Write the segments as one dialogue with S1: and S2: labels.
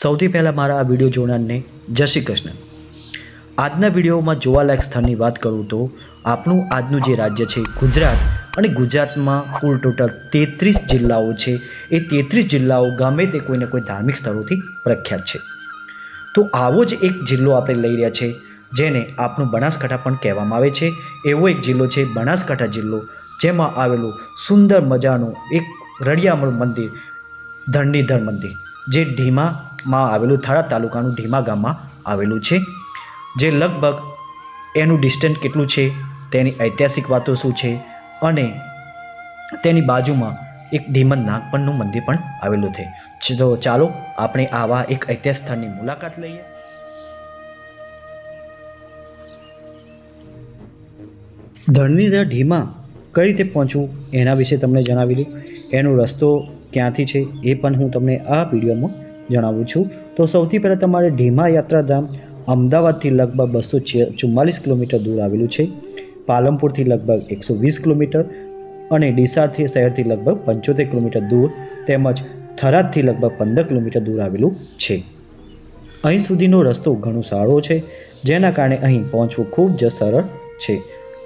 S1: સૌથી પહેલાં મારા આ વીડિયો જોનારને જય શ્રી કૃષ્ણ. આજના વિડીયોમાં જોવાલાયક સ્થળની વાત કરું તો આપણું આજનું જે રાજ્ય છે ગુજરાત અને ગુજરાતમાં કુલ ટોટલ તેત્રીસ જિલ્લાઓ છે. એ તેત્રીસ જિલ્લાઓ ગમે તે કોઈને કોઈ ધાર્મિક સ્થળોથી પ્રખ્યાત છે. તો આવો જ એક જિલ્લો આપણે લઈ રહ્યા છે, જેને આપણું બનાસકાંઠા પણ કહેવામાં આવે છે. એવો એક જિલ્લો છે બનાસકાંઠા જિલ્લો, જેમાં આવેલું સુંદર મજાનું એક રળિયામણું મંદિર, ધરણીધર મંદિર, જે ઢીમામાં આવેલું થાળા તાલુકાનું ઢીમા ગામમાં આવેલું છે, જે લગભગ એનું ડિસ્ટન્સ કેટલું છે, તેની ઐતિહાસિક વાતો શું છે અને તેની બાજુમાં એક ધીમન નાગપણનું મંદિર પણ આવેલું છે. તો ચાલો આપણે આવા એક ઐતિહાસિક સ્થળની મુલાકાત લઈએ. ધરણીધર ઢીમા કઈ રીતે પહોંચવું એના વિશે તમને જણાવી દઉં. એનો રસ્તો ક્યાંથી છે એ પણ હું તમને આ વિડીયોમાં જણાવું છું. તો સૌથી પહેલાં તમારે ઢીમા યાત્રાધામ અમદાવાદથી લગભગ બસો ચુમ્માલીસ કિલોમીટર દૂર આવેલું છે. પાલમપુરથી લગભગ એકસો વીસ કિલોમીટર અને ડીસાથી શહેરથી લગભગ પંચોતેર કિલોમીટર દૂર તેમજ થરાદથી લગભગ પંદર કિલોમીટર દૂર આવેલું છે. અહીં સુધીનો રસ્તો ઘણો સારો છે, જેના કારણે અહીં પહોંચવું ખૂબ જ સરળ છે.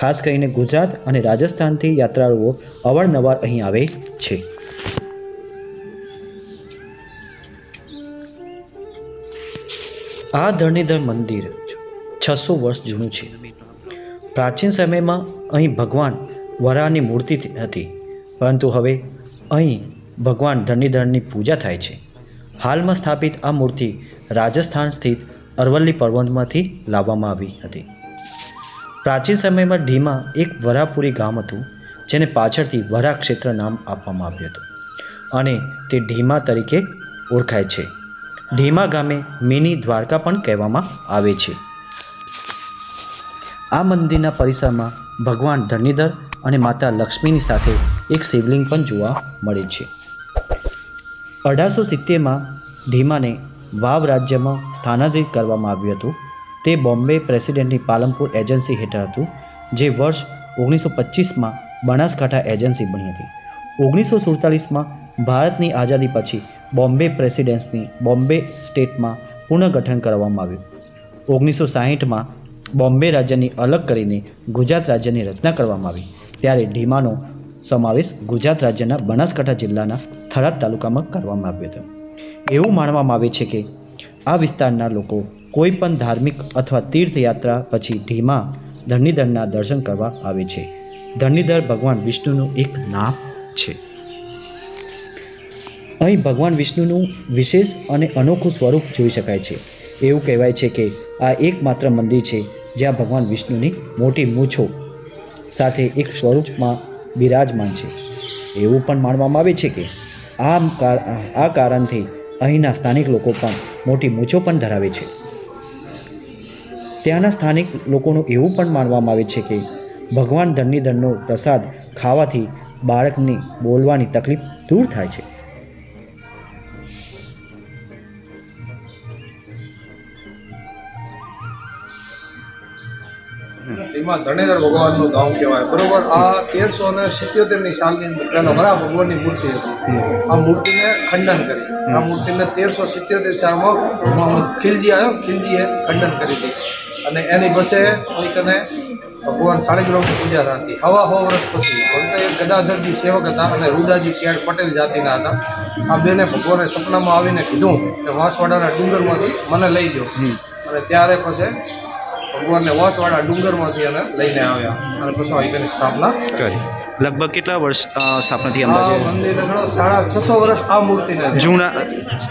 S1: ખાસ કરીને ગુજરાત અને રાજસ્થાનથી યાત્રાળુઓ અવારનવાર અહીં આવે છે. આ ધરણીધર મંદિર છસો વર્ષ જૂનું છે. પ્રાચીન સમયમાં અહીં ભગવાન વરાની મૂર્તિ હતી, પરંતુ હવે અહીં ભગવાન ધરણીધરની પૂજા થાય છે. હાલમાં સ્થાપિત આ મૂર્તિ રાજસ્થાન સ્થિત અરવલ્લી પર્વતમાંથી લાવવામાં આવી હતી. પ્રાચીન સમયમાં ઢીમા એક વરાપુરી ગામ હતું, જેને પાછળથી વરા ક્ષેત્ર નામ આપવામાં આવ્યું હતું અને તે ઢીમા તરીકે ઓળખાય છે. ઢીમા ગામે મિની દ્વારકા પણ કહેવામાં આવે છે. આ મંદિરના પરિસરમાં ભગવાન ધરણીધર અને માતા લક્ષ્મીની સાથે એક શિવલિંગ પણ જોવા મળે છે. અઢારસો સિત્તેરમાં ઢીમાને વાવ રાજ્યમાં સ્થાનાંતરિત કરવામાં આવ્યું હતું. તે બોમ્બે પ્રેસિડેન્ટની પાલનપુર એજન્સી હેઠળ હતું, જે વર્ષ ઓગણીસો પચીસમાં બનાસકાંઠા એજન્સી બની હતી. ઓગણીસો સુડતાલીસમાં ભારતની આઝાદી પછી બોમ્બે પ્રેસિડેન્સની બોમ્બે સ્ટેટમાં પુનઃગઠન કરવામાં આવ્યું. ઓગણીસો સાહીઠમાં બોમ્બે રાજ્યની અલગ કરીને ગુજરાત રાજ્યની રચના કરવામાં આવી. ત્યારે ઢીમાનો સમાવેશ ગુજરાત રાજ્યના બનાસકાંઠા જિલ્લાના થરાદ તાલુકામાં કરવામાં આવ્યો હતો. એવું માનવામાં આવે છે કે આ વિસ્તારના લોકો કોઈ પણ ધાર્મિક અથવા તીર્થયાત્રા પછી ઢીમા ધરણીધરના દર્શન કરવા આવે છે. ધરણીધર ભગવાન વિષ્ણુનું એક નામ છે. અહીં ભગવાન વિષ્ણુનું વિશેષ અને અનોખું સ્વરૂપ જોઈ શકાય છે. એવું કહેવાય છે કે આ એકમાત્ર મંદિર છે જ્યાં ભગવાન વિષ્ણુની મોટી મૂછો સાથે એક સ્વરૂપમાં બિરાજમાન છે. એવું પણ માનવામાં આવે છે કે આ આ કારણથી અહીંના સ્થાનિક લોકો પણ મોટી મૂછો પણ ધરાવે છે. ત્યાંના સ્થાનિક લોકોનું એવું પણ માનવામાં આવે છે કે ભગવાન ધરણીધરનો પ્રસાદ ખાવાથી બાળકની બોલવાની તકલીફ દૂર થાય છે.
S2: એમાં ધણેધર ભગવાનનું ધામ કહેવાય. બરોબર? આ તેરસો ને સિત્યોતેરની સાલની અંદર પહેલા વરા ભગવાનની મૂર્તિ હતી. આ મૂર્તિને ખંડન કરી. આ મૂર્તિને તેરસો સિત્યોતેર સાલમાં મોહમ્મદ ખિલજી આવ્યો. ખિલજીએ ખંડન કરી હતી અને એની પાસે કોઈકને ભગવાન શાળીગ્રામની પૂજા થતી. હવા હો વર્ષ પછી. ભગત એક ગદાધરજી સેવક હતા અને રુદાજી કેડ પટેલ જાતિના હતા. આ બેને ભગવાને સપનામાં આવીને કીધું કે વાંસવાડાના ડુંગરમાંથી મને લઈ ગયો અને ત્યારે પછી ભગવાનને વાંસવાડા ડુંગરમાંથી એને લઈને આવ્યા. અને પછી અહીં સ્થાપના
S3: કરી. લગભગ કેટલા વર્ષ સ્થાપના થઈ અંદાજે
S2: મંદિર ઘણો સાડા છસો વર્ષ આ મૂર્તિને
S3: જૂના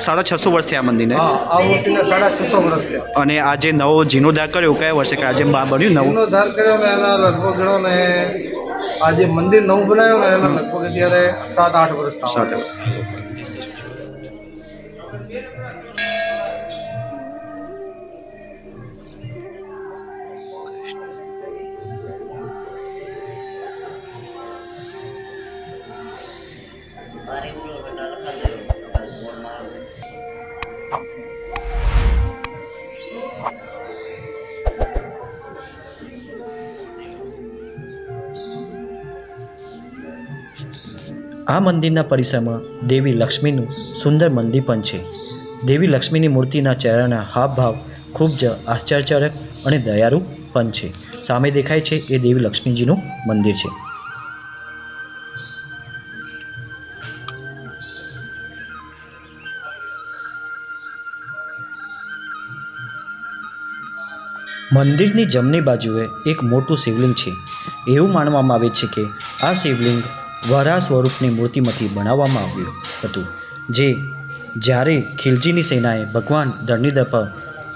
S3: સાડા છસો વર્ષ થયા મંદિરને?
S2: આ મૂર્તિને સાડા છસો વર્ષ થયા.
S3: અને આ જે નવો જીર્ણોદ્ધાર કર્યો કયા વર્ષે? કે આજે બા- બન્યું નવું?
S2: જીર્ણોદ્ધાર કર્યો ને એના લગભગ ગણો ને આ જે મંદિર નવું બનાવ્યું ને એના લગભગ અત્યારે સાત આઠ વર્ષ
S3: સાથે
S1: આ મંદિરના પરિસરમાં દેવી લક્ષ્મીનું સુંદર મંદિર પણ છે. દેવી લક્ષ્મીની મૂર્તિના ચહેરાના હાવભાવ ખૂબ જ આશ્ચર્યજનક અને દયાળુ પણ છે. સામે દેખાય છે એ દેવી લક્ષ્મીજીનું મંદિર છે. મંદિરની જમણી બાજુએ એક મોટું શિવલિંગ છે. એવું માનવામાં આવે છે કે આ શિવલિંગ વરાહ સ્વરૂપની મૂર્તિમાંથી બનાવવામાં આવ્યું હતું, જે જ્યારે ખિલજીની સેનાએ ભગવાન ધરણીધર પર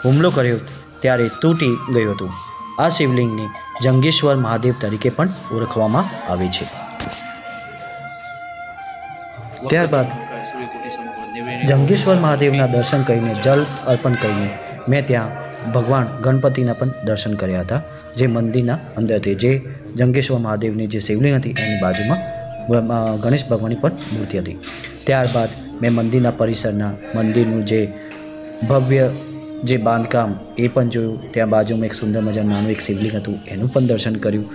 S1: હુમલો કર્યો ત્યારે તૂટી ગયું હતું. આ શિવલિંગને જંગેશ્વર મહાદેવ તરીકે પણ ઓળખવામાં આવે છે. ત્યારબાદ જંગેશ્વર મહાદેવના દર્શન કરીને જલ અર્પણ કરીને મેં ત્યાં ભગવાન ગણપતિના પણ દર્શન કર્યા હતા, જે મંદિરના અંદરથી જે જંગેશ્વર મહાદેવની જે શિવલિંગ હતી, એની બાજુમાં ગણેશ ભગવાનની પણ મૂર્તિ હતી. ત્યારબાદ મેં મંદિરના પરિસરના મંદિરનું જે ભવ્ય જે બાંધકામ, એ પણ જોયું. ત્યાં બાજુમાં એક સુંદર મજાનું નાનું એક શિવલિંગ હતું, એનું પણ દર્શન કર્યું.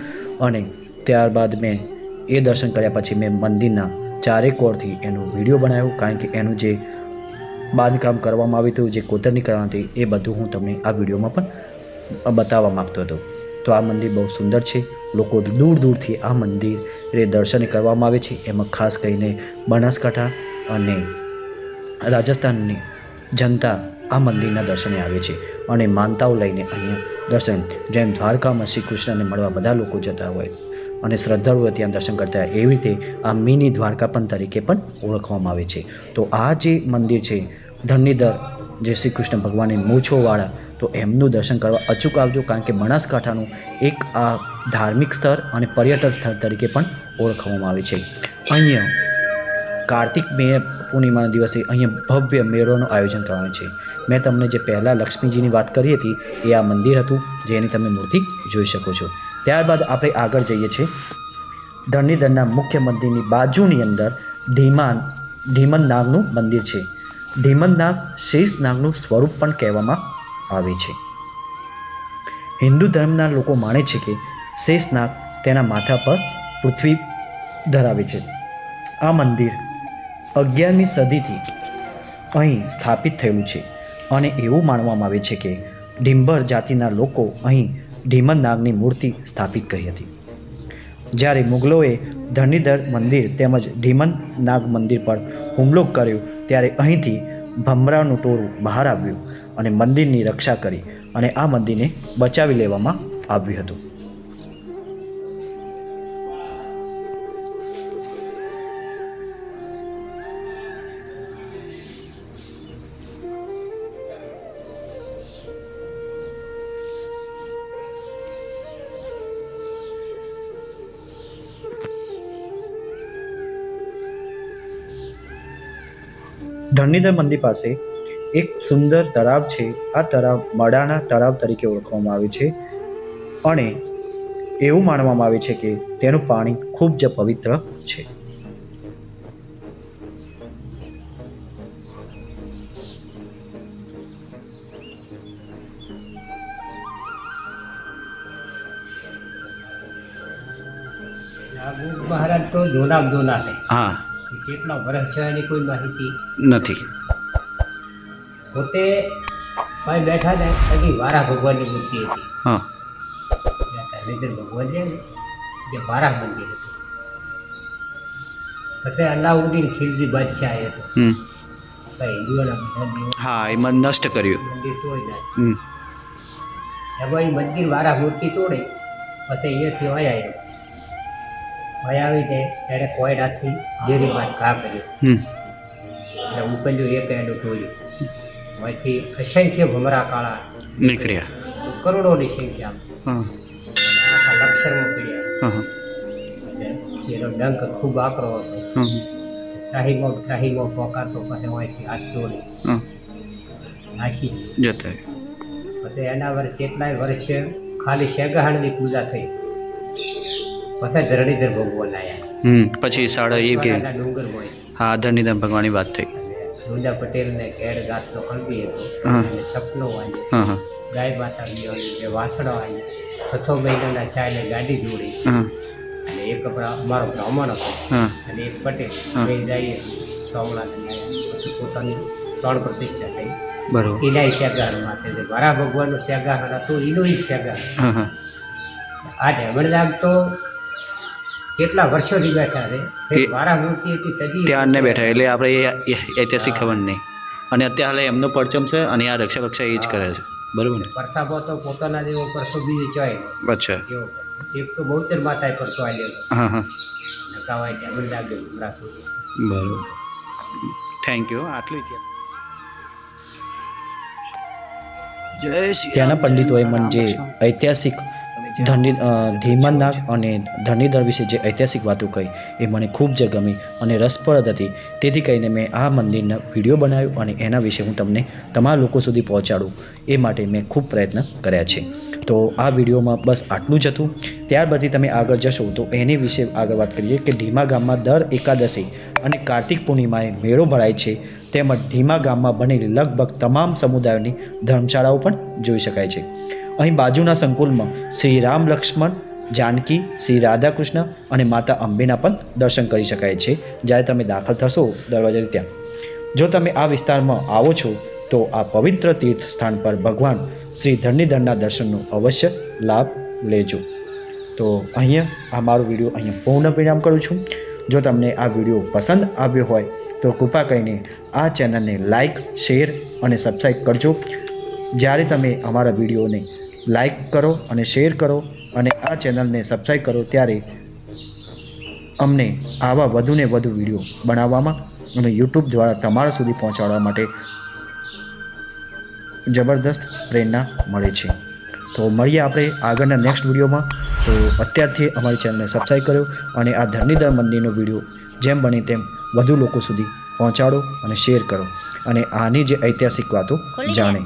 S1: અને ત્યારબાદ મેં એ દર્શન કર્યા પછી મેં મંદિરના ચારે કોરથી એનો વીડિયો બનાવ્યો, કારણ કે એનું જે બાંધકામ કરવામાં આવ્યું હતું, જે કોતરની કરવાની હતી, એ બધું હું તમને આ વિડીયોમાં પણ બતાવવા માગતો હતો. તો આ મંદિર બહુ સુંદર છે. લોકો દૂર દૂરથી આ મંદિરે દર્શન કરવામાં આવે છે. એમાં ખાસ કરીને બનાસકાંઠા અને રાજસ્થાનની જનતા આ મંદિરના દર્શને આવે છે અને માનતાઓ લઈને અહીંયા દર્શન. જેમ દ્વારકામાં શ્રી કૃષ્ણને મળવા બધા લોકો જતા હોય અને શ્રદ્ધાળુઓ ત્યાં દર્શન કરતા હોય, એવી રીતે આ મિની દ્વારકા પણ તરીકે પણ ઓળખવામાં આવે છે. તો આ જે મંદિર છે ધરણીધર જે શ્રી કૃષ્ણ ભગવાનની મૂછોવાળા, તો એમનું દર્શન કરવા અચૂક આવજો, કારણ કે બનાસકાંઠાનું એક આ ધાર્મિક સ્થળ અને પર્યટન સ્થળ તરીકે પણ ઓળખવામાં આવે છે. અહીંયા કાર્તિક મે પૂર્ણિમાના દિવસે અહીંયા ભવ્ય મેળોનું આયોજન કરવાનું છે. મેં તમને જે પહેલાં લક્ષ્મીજીની વાત કરી હતી, એ આ મંદિર હતું, જેની તમે મૂર્તિ જોઈ શકો છો. ત્યારબાદ આપણે આગળ જઈએ છીએ. ધરણીધરના મુખ્ય મંદિરની બાજુની અંદર ધીમાન, ધીમન નામનું મંદિર છે. ધીમન શેષનાગનું સ્વરૂપ પણ કહેવામાં આવે છે. હિન્દુ ધર્મના લોકો માને છે કે શેષનાગ તેના માથા પર પૃથ્વી ધરાવે છે. આ મંદિર અગિયારમી સદીથી અહીં સ્થાપિત થયેલું છે અને એવું માનવામાં આવે છે કે ડિમ્બર જાતિના લોકો અહીં ઢીમનનાગની મૂર્તિ સ્થાપિત કરી હતી. જ્યારે મુગલોએ ધરણીધર મંદિર તેમજ ઢીમન નાગ મંદિર પર હુમલો કર્યો ત્યારે અહીંથી ભમરાનું ટોળું બહાર આવ્યું અને મંદિરની રક્ષા કરી અને આ મંદિરને બચાવી લેવામાં આવ્યું હતું. ધરણીધર મંદિર પાસે એક સુંદર તળાવ છે. આ તળાવ મડાના તળાવ તરીકે ઓળખવામાં આવે છે અને એવું માનવામાં આવે છે કે તેનું પાણી ખૂબ જ પવિત્ર છે.
S4: મહારાજ તો જૂના જૂના છે.
S3: હા.
S4: કેટલા વર્ષ છે એની કોઈ માહિતી?
S3: નથી.
S4: પોતે ભાઈ બેઠા ને હજી વારા ભગવાનની મૂર્તિ હતી.
S3: હા.
S4: ત્યાં ભગવાન છે ને જે વારા મંદિર હતું. પછી અલાઉદ્દીન ખિલજી બાદશાહ હતો હિન્દુઓના બધા
S3: હા એમાં નષ્ટ કર્યું.
S4: મંદિર તોડી નાખ્યું. એમાં મંદિર વારા મૂર્તિ તોડે પછી અહીંયાથી આવ્યો આવી તે ત્યારે કોયડાથી ડેરીમાં ઘા કર્યો
S3: હમ.
S4: એટલે ઉપલ્યું એક એનું તોડ્યું અહીંથી અસંખ્ય ભમરા કાળા
S3: નીકળ્યા.
S4: કરોડોની સંખ્યામાં
S3: હા.
S4: આખા લક્ષરમાં એટલે એનો ડંક ખૂબ આકરો હતો. ત્રાહીમો ત્રાહીમો પોકારતો પછી હોયથી હાથ જોડી. નાસી.
S3: જતા
S4: પછી એના વર્ષ કેટલાય વર્ષે ખાલી શેગાહાણની પૂજા થઈ. પછી ધરણીધર ભગવાન આવ્યા
S3: હમ પછી સાડા એ કે
S4: ડુંગર ડુંગરમાં
S3: હા ધરણીધર ભગવાનની વાત થઈ.
S4: રૂદા પટેલને કેડ ગાતનો કલ્પી હતો. અને સપનો આવી
S3: હા હા.
S4: ગાય માતા જે વાસણો આવી છસો મહિનાના ચાલે ગાડી જોડી. અને એક અમારો બ્રાહ્મણ હતો. અને એક પટેલ. બે જઈએ સોમનાથ પોતાની ત્રણ પ્રતિષ્ઠા થઈ.
S3: બરોબર.
S4: એના શેગાર માટે વરા ભગવાનનું શેગાર હતું એનો શેગાર
S3: હા હા.
S4: આ ઢેમણદાગ તો કેટલા વર્ષોથી બેઠા છે?
S3: એ-
S4: મારા હતી
S3: ત્યારને બેઠા એટલે આપણે ઐતિહાસિક ખબર નહીં. અને અત્યારે હાલે એમનો પરચમ છે અને આ રક્ષા રક્ષા એ જ કરે છે. બરોબર ને?
S4: પરસાબો તો પોતાના જેવો પરસો બીજો ચોય
S3: અચ્છા.
S4: એક તો બહુ ચર માથાએ પરસો આવ્યો
S3: હા હા.
S4: નકાવાય ઢેમણદાગ રાખું
S3: બરોબર. થેન્ક યુ આટલું જ જય શ્રી
S1: ત્યાંના પંડિતોએ મને જે ઐતિહાસિક અ, ધીમનનાગ અને ધરણીધર વિશે જે ઐતિહાસિક વાતો કહી એ મને ખૂબ જ ગમી અને રસપ્રદ હતી. તેથી કહીને મેં આ મંદિરના વીડિયો બનાવ્યો અને એના વિશે હું તમને તમારા લોકો સુધી પહોંચાડું એ માટે મેં ખૂબ પ્રયત્ન કર્યા છે. તો આ વિડીયોમાં બસ આટલું જ હતું. ત્યાર પછી તમે આગળ જશો તો એની વિશે આગળ વાત કરીએ કે ધીમા ગામમાં દર એકાદશી અને કાર્તિક પૂર્ણિમાએ મેળો ભરાય છે. તેમજ ધીમા ગામમાં બનેલી લગભગ તમામ સમુદાયોની ધર્મશાળાઓ પણ જોઈ શકાય છે. અહીં બાજુના સંકુલમાં શ્રી રામ લક્ષ્મણ, જાનકી, શ્રી રાધાકૃષ્ણ અને માતા અંબેના પણ દર્શન કરી શકાય છે. જ્યારે તમે દાખલ થશો દરવાજાથી ત્યાં. જો તમે આ વિસ્તારમાં આવો છો, તો આ પવિત્ર તીર્થ સ્થાન પર ભગવાન શ્રી ધરણીધરના દર્શનનો અવશ્ય લાભ લેજો. તો અહીંયા આ મારો વીડિયો અહીંયા પૂર્ણ વિરામ કરું છું. જો તમને આ વીડિયો પસંદ આવ્યો હોય, તો કૃપા કરીને આ ચેનલને લાઈક શેર અને સબસ્ક્રાઈબ કરજો. જ્યારે તમે અમારા વિડીયોને લાઈક કરો અને શેર કરો અને આ ચેનલને સબસ્ક્રાઈબ કરો ત્યારે અમને આવા વધુને વધુ વીડિયો બનાવવામાં અને યુટ્યુબ દ્વારા તમારા સુધી પહોંચાડવા માટે જબરદસ્ત પ્રેરણા મળે છે. તો મળીએ આપણે આગળના નેક્સ્ટ વિડીયોમાં તો અત્યારથી અમારી ચેનલને સબસ્ક્રાઈબ કર્યો અને આ ધરણીધર મંદિરનો વીડિયો જેમ બને તેમ વધુ લોકો સુધી પહોંચાડો અને શેર કરો અને આની જે ઐતિહાસિક વાતો જાણે.